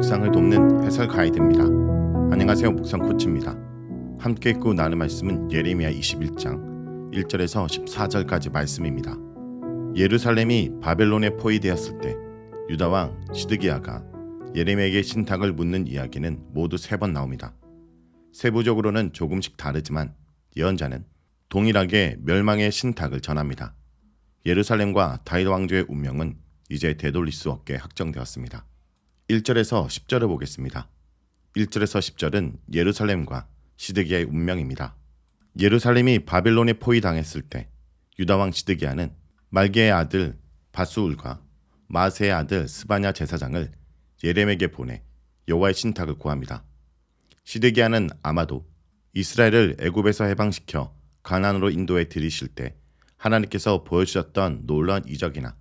묵상을 돕는 해설 가이드입니다. 안녕하세요. 묵상 코치입니다. 함께 읽고 나눌 말씀은 예레미야 21장 1절에서 14절까지 말씀입니다. 예루살렘이 바벨론에 포위되었을 때 유다 왕 시드기야가 예레미야에게 신탁을 묻는 이야기는 모두 세 번 나옵니다. 세부적으로는 조금씩 다르지만 예언자는 동일하게 멸망의 신탁을 전합니다. 예루살렘과 다윗 왕조의 운명은 이제 되돌릴 수 없게 확정되었습니다. 1절에서 10절을 보겠습니다. 1절에서 10절은 예루살렘과 시드기야의 운명입니다. 예루살렘이 바벨론에 포위당했을 때 유다 왕 시드기야는 말게의 아들 바수울과 마세의 아들 스바냐 제사장을 예렘에게 보내 여호와의 신탁을 구합니다. 시드기야는 아마도 이스라엘을 애굽에서 해방시켜 가나안으로 인도해 들이실 때 하나님께서 보여주셨던 놀라운 이적이나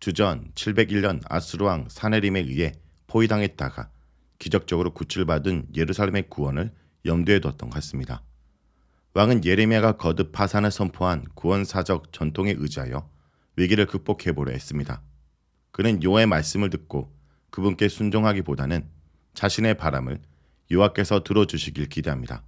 주전 701년 아수르 왕 사네림에 의해 포위당했다가 기적적으로 구출받은 예루살렘의 구원을 염두에 뒀던 것 같습니다. 왕은 예레미야가 거듭 파산을 선포한 구원사적 전통에 의지하여 위기를 극복해 보려 했습니다. 그는 요의 말씀을 듣고 그분께 순종하기보다는 자신의 바람을 요하께서 들어주시길 기대합니다.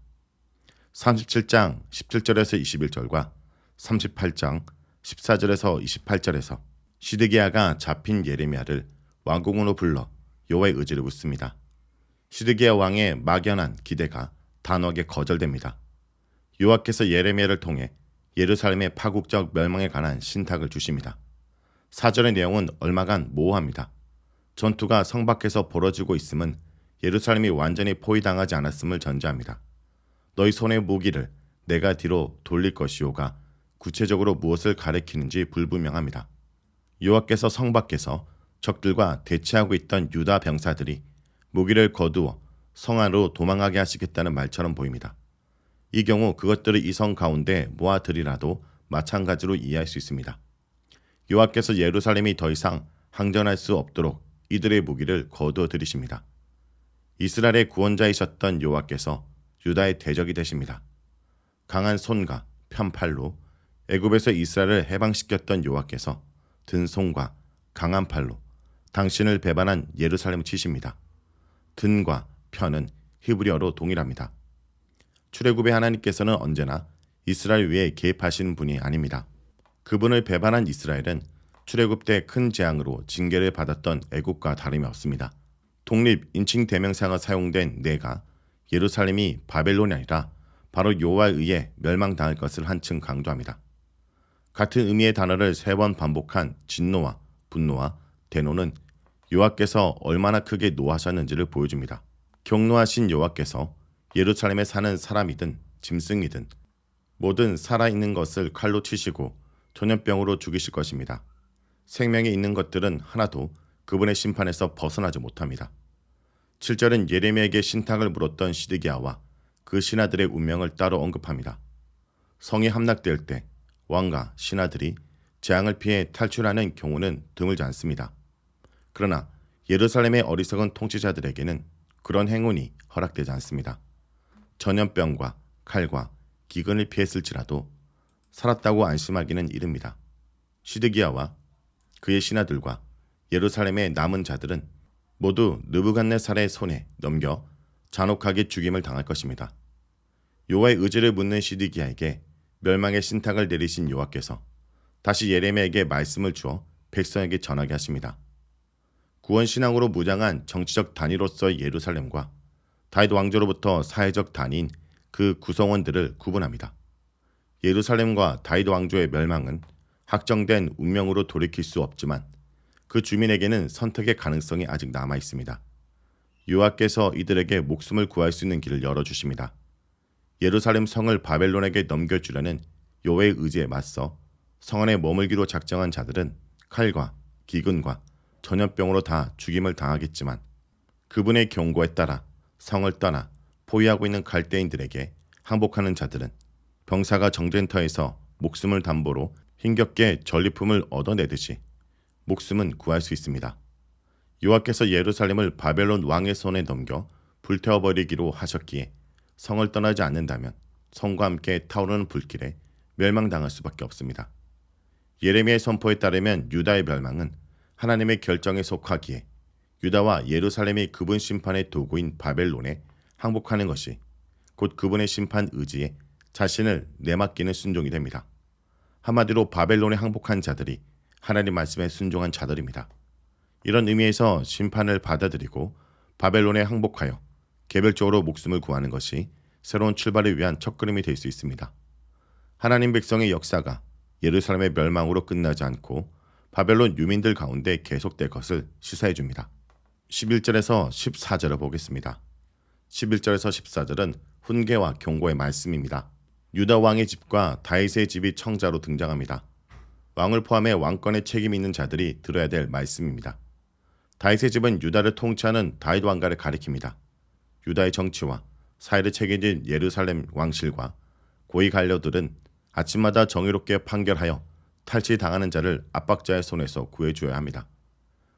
37장 17절에서 21절과 38장 14절에서 28절에서 시드기야가 잡힌 예레미야를 왕궁으로 불러 여호와의 의지를 묻습니다. 시드기야 왕의 막연한 기대가 단호하게 거절됩니다. 요하께서 예레미야를 통해 예루살렘의 파국적 멸망에 관한 신탁을 주십니다. 사절의 내용은 얼마간 모호합니다. 전투가 성 밖에서 벌어지고 있음은 예루살렘이 완전히 포위당하지 않았음을 전제합니다. 너희 손의 무기를 내가 뒤로 돌릴 것이오가 구체적으로 무엇을 가리키는지 불분명합니다. 요하께서 성 밖에서 적들과 대치하고 있던 유다 병사들이 무기를 거두어 성 안으로 도망하게 하시겠다는 말처럼 보입니다. 이 경우 그것들을 이 성 가운데 모아들이라도 마찬가지로 이해할 수 있습니다. 요하께서 예루살렘이 더 이상 항전할 수 없도록 이들의 무기를 거두어 들이십니다. 이스라엘의 구원자이셨던 요하께서 유다의 대적이 되십니다. 강한 손과 편팔로 애굽에서 이스라엘을 해방시켰던 요하께서 든 손과 강한 팔로 당신을 배반한 예루살렘을 치십니다. 든과 편은 히브리어로 동일합니다. 출애굽의 하나님께서는 언제나 이스라엘 위에 개입하시는 분이 아닙니다. 그분을 배반한 이스라엘은 출애굽 때 큰 재앙으로 징계를 받았던 애국과 다름이 없습니다. 독립 인칭 대명사가 사용된 내가 예루살렘이 바벨론이 아니라 바로 요호와에 의해 멸망당할 것을 한층 강조합니다. 같은 의미의 단어를 세 번 반복한 진노와 분노와 대노는 요하께서 얼마나 크게 노하셨는지를 보여줍니다. 경노하신 요하께서 예루살렘에 사는 사람이든 짐승이든 모든 살아있는 것을 칼로 치시고 전염병으로 죽이실 것입니다. 생명이 있는 것들은 하나도 그분의 심판에서 벗어나지 못합니다. 7절은 예레미야에게 신탁을 물었던 시드기야와 그 신하들의 운명을 따로 언급합니다. 성이 함락될 때 왕과 신하들이 재앙을 피해 탈출하는 경우는 드물지 않습니다. 그러나 예루살렘의 어리석은 통치자들에게는 그런 행운이 허락되지 않습니다. 전염병과 칼과 기근을 피했을지라도 살았다고 안심하기는 이릅니다. 시드기야와 그의 신하들과 예루살렘의 남은 자들은 모두 느부갓네살의 손에 넘겨 잔혹하게 죽임을 당할 것입니다. 요와의 의지를 묻는 시드기야에게 멸망의 신탁을 내리신 요하께서 다시 예레미야에게 말씀을 주어 백성에게 전하게 하십니다. 구원 신앙으로 무장한 정치적 단위로서의 예루살렘과 다윗 왕조로부터 사회적 단위인 그 구성원들을 구분합니다. 예루살렘과 다윗 왕조의 멸망은 확정된 운명으로 돌이킬 수 없지만 그 주민에게는 선택의 가능성이 아직 남아 있습니다. 요하께서 이들에게 목숨을 구할 수 있는 길을 열어 주십니다. 예루살렘 성을 바벨론에게 넘겨주려는 요의 의지에 맞서 성 안에 머물기로 작정한 자들은 칼과 기근과 전염병으로 다 죽임을 당하겠지만 그분의 경고에 따라 성을 떠나 포위하고 있는 갈대인들에게 항복하는 자들은 병사가 정전터에서 목숨을 담보로 힘겹게 전리품을 얻어내듯이 목숨은 구할 수 있습니다. 요하께서 예루살렘을 바벨론 왕의 손에 넘겨 불태워버리기로 하셨기에 성을 떠나지 않는다면 성과 함께 타오르는 불길에 멸망당할 수밖에 없습니다. 예레미야의 선포에 따르면 유다의 멸망은 하나님의 결정에 속하기에 유다와 예루살렘이 그분 심판의 도구인 바벨론에 항복하는 것이 곧 그분의 심판 의지에 자신을 내맡기는 순종이 됩니다. 한마디로 바벨론에 항복한 자들이 하나님 말씀에 순종한 자들입니다. 이런 의미에서 심판을 받아들이고 바벨론에 항복하여 개별적으로 목숨을 구하는 것이 새로운 출발을 위한 첫걸음이 될 수 있습니다. 하나님 백성의 역사가 예루살렘의 멸망으로 끝나지 않고 바벨론 유민들 가운데 계속될 것을 시사해 줍니다. 11절에서 14절을 보겠습니다. 11절에서 14절은 훈계와 경고의 말씀입니다. 유다 왕의 집과 다윗의 집이 청자로 등장합니다. 왕을 포함해 왕권에 책임 있는 자들이 들어야 될 말씀입니다. 다윗의 집은 유다를 통치하는 다윗 왕가를 가리킵니다. 유다의 정치와 사회를 책임진 예루살렘 왕실과 고위 관료들은 아침마다 정의롭게 판결하여 탈취 당하는 자를 압박자의 손에서 구해줘야 합니다.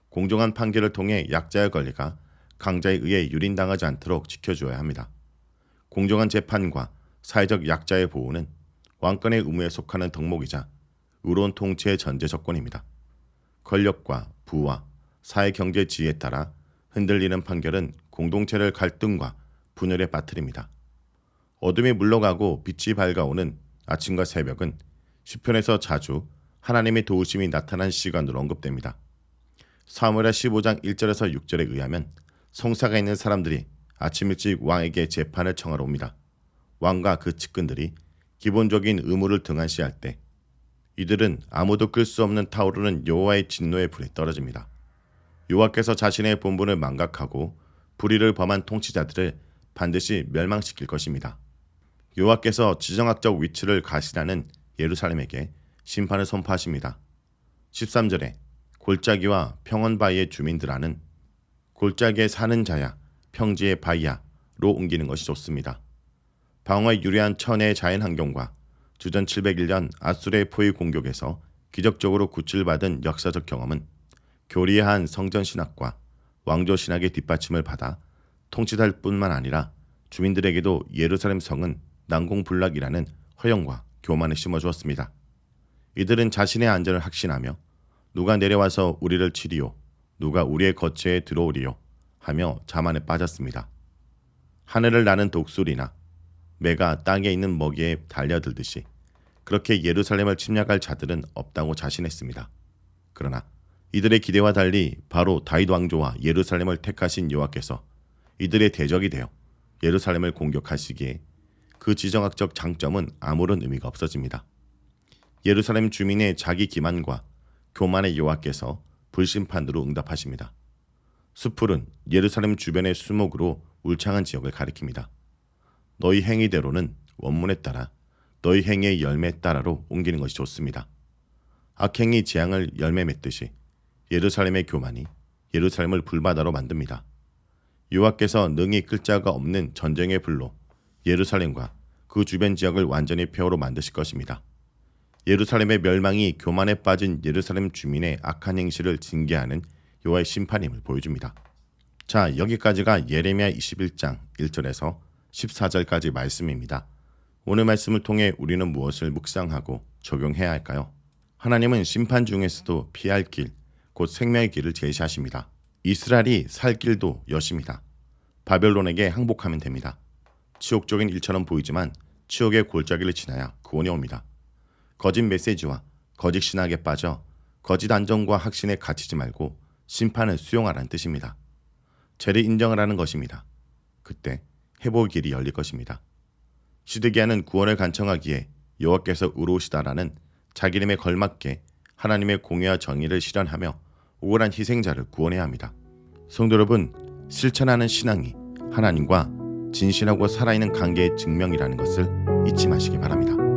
공정한 판결을 통해 약자의 권리가 강자에 의해 유린당하지 않도록 지켜줘야 합니다. 공정한 재판과 사회적 약자의 보호는 왕권의 의무에 속하는 덕목이자 의로운 통치의 전제 조건입니다. 권력과 부와 사회 경제 지위에 따라 흔들리는 판결은 공동체를 갈등과 분열에 빠뜨립니다. 어둠이 물러가고 빛이 밝아오는 아침과 새벽은 시편에서 자주 하나님의 도우심이 나타난 시간으로 언급됩니다. 사무엘하 15장 1절에서 6절에 의하면 성사가 있는 사람들이 아침 일찍 왕에게 재판을 청하러 옵니다. 왕과 그 측근들이 기본적인 의무를 등한시할 때 이들은 아무도 끌 수 없는 타오르는 여호와의 진노의 불에 떨어집니다. 여호와께서 자신의 본분을 망각하고 불의를 범한 통치자들을 반드시 멸망시킬 것입니다. 여호와께서 지정학적 위치를 가시라는 예루살렘에게 심판을 선포하십니다. 13절에 골짜기와 평원바위의 주민들아는 골짜기에 사는 자야 평지의 바위야로 옮기는 것이 좋습니다. 방어에 유리한 천혜의 자연 환경과 주전 701년 아수르의 포위 공격에서 기적적으로 구출받은 역사적 경험은 교리한 성전 신학과 왕조 신학의 뒷받침을 받아 통치할 뿐만 아니라 주민들에게도 예루살렘 성은 난공불락이라는 허영과 교만을 심어주었습니다. 이들은 자신의 안전을 확신하며 누가 내려와서 우리를 치리요 누가 우리의 거처에 들어오리요 하며 자만에 빠졌습니다. 하늘을 나는 독수리나 매가 땅에 있는 먹이에 달려들듯이 그렇게 예루살렘을 침략할 자들은 없다고 자신했습니다. 그러나 이들의 기대와 달리 바로 다윗 왕조와 예루살렘을 택하신 여호와께서 이들의 대적이 되어 예루살렘을 공격하시기에 그 지정학적 장점은 아무런 의미가 없어집니다. 예루살렘 주민의 자기 기만과 교만의 여호와께서 불심판으로 응답하십니다. 수풀은 예루살렘 주변의 수목으로 울창한 지역을 가리킵니다. 너희 행위대로는 원문에 따라 너희 행위의 열매에 따라로 옮기는 것이 좋습니다. 악행이 재앙을 열매 맺듯이 예루살렘의 교만이 예루살렘을 불바다로 만듭니다. 여호와께서 능히 끌 자가 없는 전쟁의 불로 예루살렘과 그 주변 지역을 완전히 폐허로 만드실 것입니다. 예루살렘의 멸망이 교만에 빠진 예루살렘 주민의 악한 행실을 징계하는 여호와의 심판임을 보여줍니다. 자, 여기까지가 예레미야 21장 1절에서 14절까지 말씀입니다. 오늘 말씀을 통해 우리는 무엇을 묵상하고 적용해야 할까요? 하나님은 심판 중에서도 피할 길, 곧 생명의 길을 제시하십니다. 이스라엘이 살 길도 여십니다. 바벨론에게 항복하면 됩니다. 치욕적인 일처럼 보이지만 치욕의 골짜기를 지나야 구원이 옵니다. 거짓 메시지와 거짓 신학에 빠져 거짓 안정과 확신에 갇히지 말고 심판을 수용하라는 뜻입니다. 죄를 인정을 하는 것입니다. 그때 회복의 길이 열릴 것입니다. 시드기야는 구원을 간청하기에 여호와께서 의로우시다라는 자기 이름에 걸맞게 하나님의 공의와 정의를 실현하며 억울한 희생자를 구원해야 합니다. 성도 여러분, 실천하는 신앙이 하나님과 진실하고 살아있는 관계의 증명이라는 것을 잊지 마시기 바랍니다.